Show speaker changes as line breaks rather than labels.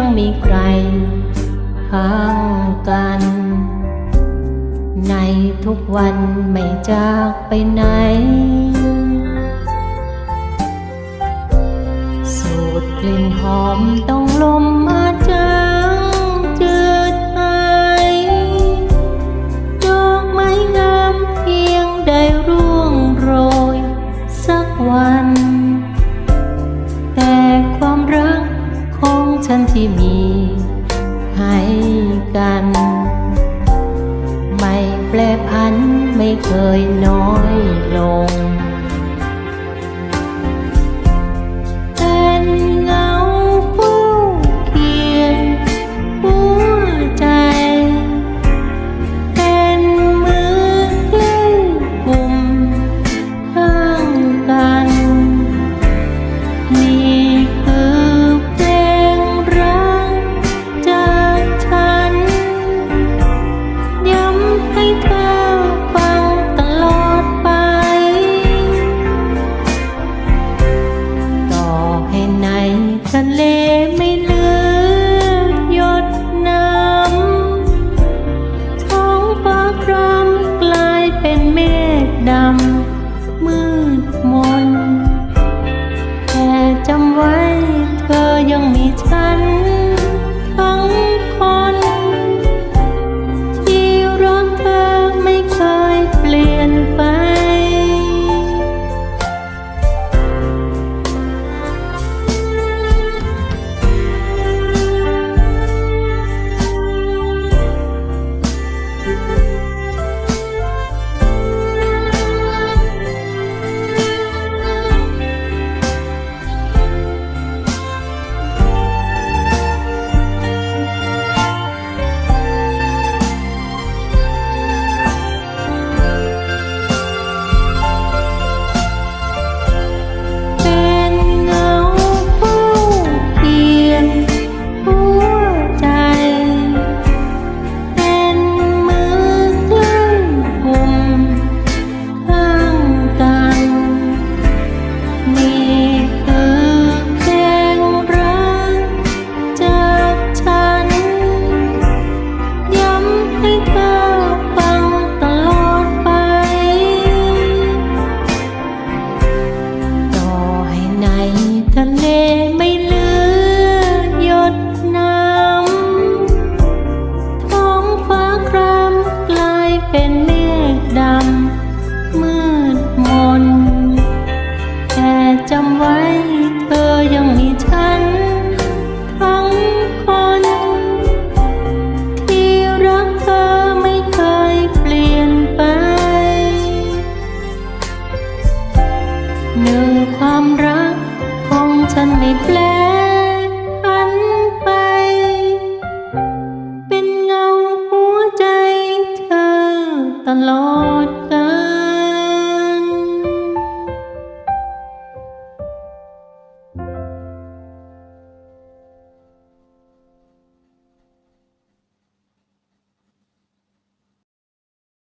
ยังมีใคร ข้างกัน ในทุกวันไม่จากไปไหน สูดกลิ่นหอมต้องลม thời nó nghề mấy Lord